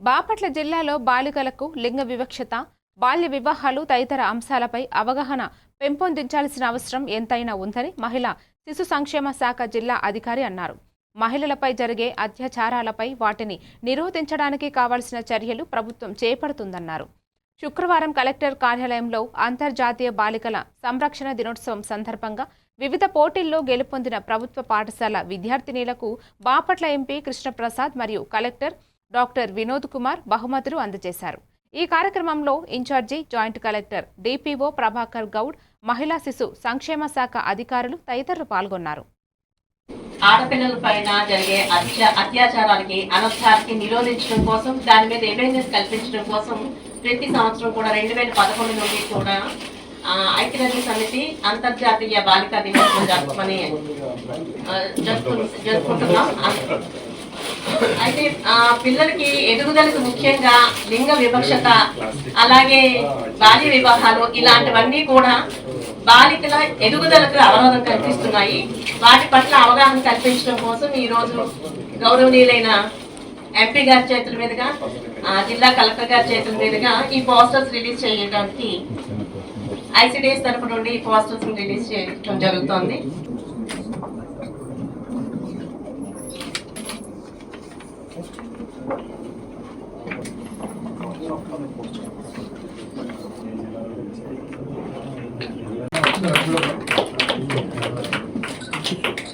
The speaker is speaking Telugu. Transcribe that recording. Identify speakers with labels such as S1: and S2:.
S1: బాపట్ల జిల్లాలో బాలికలకు లింగ వివక్షత బాల్య వివాహాలు తదితర అంశాలపై అవగాహన పెంపొందించాల్సిన అవసరం ఎంతైనా ఉందని మహిళా శిశు సంక్షేమ శాఖ జిల్లా అధికారి అన్నారు. మహిళలపై జరిగే అత్యాచారాలపై వాటిని నిరోధించడానికి కావాల్సిన చర్యలు ప్రభుత్వం చేపడుతుందన్నారు. శుక్రవారం కలెక్టర్ కార్యాలయంలో అంతర్జాతీయ బాలికల సంరక్షణ దినోత్సవం సందర్భంగా వివిధ పోటీల్లో గెలుపొందిన ప్రభుత్వ పాఠశాల విద్యార్థినీలకు బాపట్ల ఎంపీ కృష్ణప్రసాద్ మరియు కలెక్టర్ డాక్టర్ వినోద్ కుమార్ బహుమతులు అందజేశారు. ఈ కార్యక్రమంలో incharge joint collector DPO Prabhakar Goud మహిళా శిశు సంక్షేమ శాఖ అధికారులు తదితరులు పాల్గొన్నారు.
S2: ఆడపిల్లల పైన జరిగే అత్యాచారానికి అనర్థానికి నిరోధించడం కోసం దాని మీద అవేర్నెస్ కల్పించడం కోసం ప్రతి సంవత్సరం కూడా రెండు వేల పదకొండు నుండి కూడా ఐక్యరాజ్య సమితి అంతర్జాతీయ బాలికా దినోత్సవం జరుపుకొని జరుపుకుంటున్నాం. అయితే ఆ పిల్లలకి ఎదుగుదలకు ముఖ్యంగా లింగ వివక్షత అలాగే బాల్య వివాహాలు ఇలాంటివన్నీ కూడా బాలికల ఎదుగుదలకు అవరోధం కల్పిస్తున్నాయి. వాటి పట్ల అవగాహన కల్పించడం కోసం ఈ రోజు గౌరవనీయులైన ఎంపీ గారి చేతుల మీదుగా జిల్లా కలెక్టర్ గారి చేతుల మీదుగా ఈ పోస్టర్స్ రిలీజ్ చేయడానికి ఐసిడిఎస్ తరపు నుండి ఈ పోస్టర్స్ రిలీజ్ చేయడం జరుగుతోంది. 생각하는 것처럼